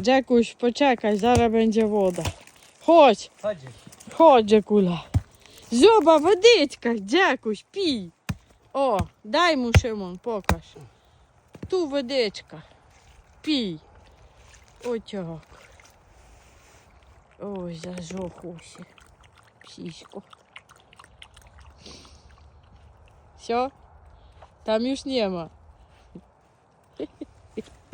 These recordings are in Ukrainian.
Джекусь, почекай, зараз буде вода. Ходь, ходь, Джекуля. Зьоба, водичка, Джекусь, пій. О, дай му Шимон, покаж. Ту водичка. Пій. Отяк. Ой, зажохуся. Псісько. Все? Там nie ma.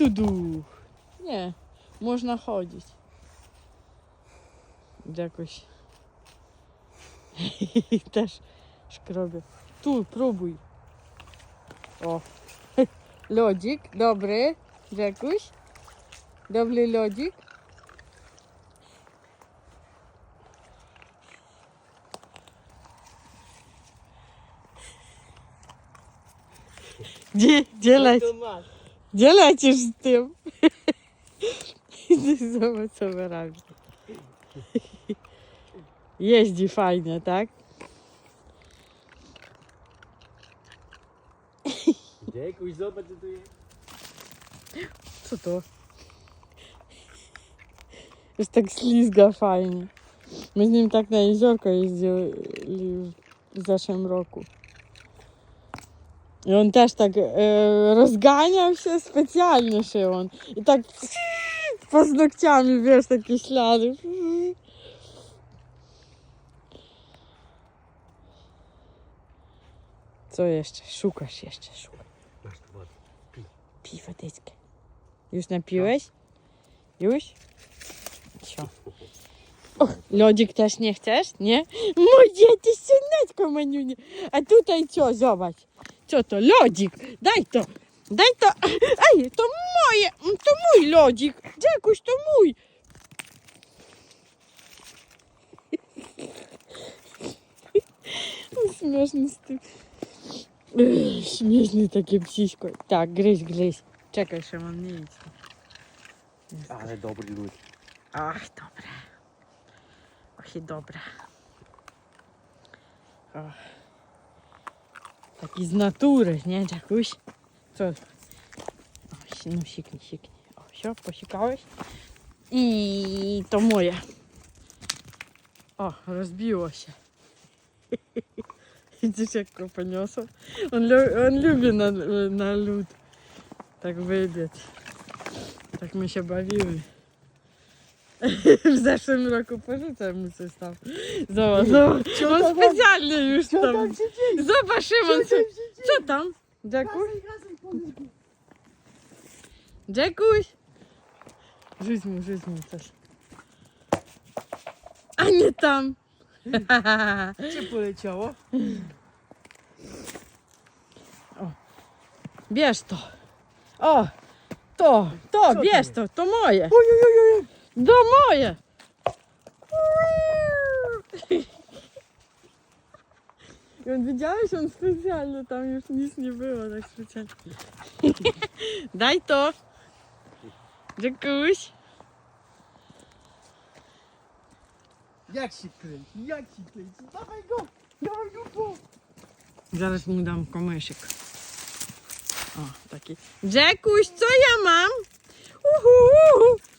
туду. Ні, можна ходити. Якось. Теж шкробі. Тут пробуй. О. Льодик, добре. Дякую. Добрий льодик. Де, делать? Gdzie lecisz z tym? Zobacz co wyrabi. Jeździ fajnie, tak? Dziękuj, zobacz co tu jest. Co to? Już tak ślizga fajnie. My z nim tak na jeziorko jeździli w zeszłym roku. І він теж так е, розганявся спеціально ще він. І так по з ногтями б'єш такі шляди. Що ще? Шукаєш ще, шукаєш. Пій водички. Юсь нап'єш? Юсь? Що? Ох, льодик теж не хочеш, ні? Моє ти синетко манюні. А тут ай чо, зобач. Це то льодік. Дай то. Дай то. Ай, то моє, то мій льодік. Дякусь, то мій. Смішно стик. Смішний такий псісько. Так, гризь, гризь. Чекай, що вам не їсть. Але добрі люди. Ах, добре. Ох і добре. Ох. Такі з натури, не якусь. Ось, ну сікні, сікні. О, а, все, пощекалось и то моє. О, а, розбилося. Видишь, як копанеса. Он, он любит на, э, на люд. Так выйдет. Так мы еще бавили. W zeszłym roku pożyczam mu coś tam. Zobacz, zobacz. On specjalnie już Co tam tam. się dzieje? Zobacz, Szymon. Co, co- się co tam? Dziekuś? Razem, razem podnieś go. Dziekuś? Rzuć mu, rzuć mu coś. A nie tam. Gdzie poleciało? Bierz to. O, to, to, bierz to, to moje. Oj, oj, oj, oj. Do moje! I on widziałeś, on specjalnie tam już nic nie było, tak specjalnie. Daj to! Dziękuś! Jak się kręci, jak się kręci? Dawaj go! Dawaj go Zaraz mu dam komesik. O, taki. Dziękuś, co ja mam? Uhu, uhu.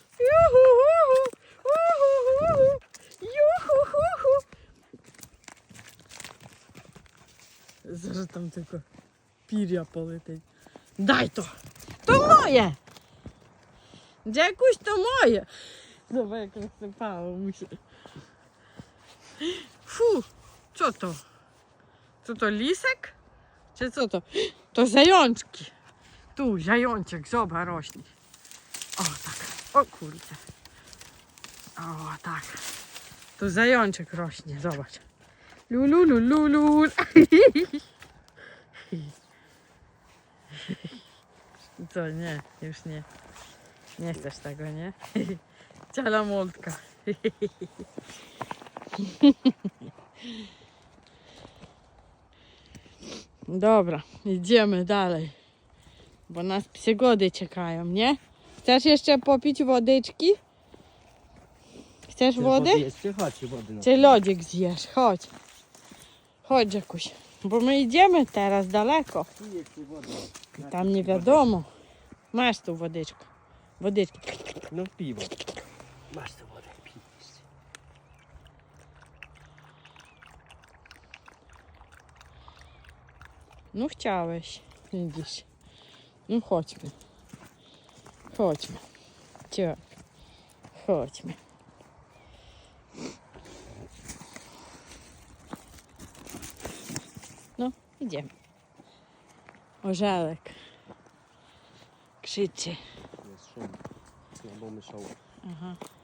Зараз там таке пір'я полетить. Дай то! То моє! Дякусь то моє! Давай як розсипало мусі. Фу, що то? Це то лісик? Чи це то? То зайончики. Ту, зайончик, зоб горошний. O kurczę. O tak. Tu zajączek rośnie, zobacz. Lulu, lulu, lulu. Co nie, już nie. Nie chcesz tego, nie? Ciala młodka. Dobra, idziemy dalej. Bo nas przygody czekają, nie? Chcesz jeszcze popić wodyczki? Chcesz wody? Jeszcze chodź wody. Czy lodzik zjesz? Chodź. Chodź, Jakuś. Bo my idziemy teraz daleko. I tam nie wiadomo. Masz tu wodyczkę. Wodyczki. No piwo. Masz tu wodę, pij. No chciałeś. Widzisz. No chodźmy. Chodźmy. Cio. Chodźmy. No, idziemy. Orzelek. Krzyczy. Jest szum. Znowu myszało. Aha.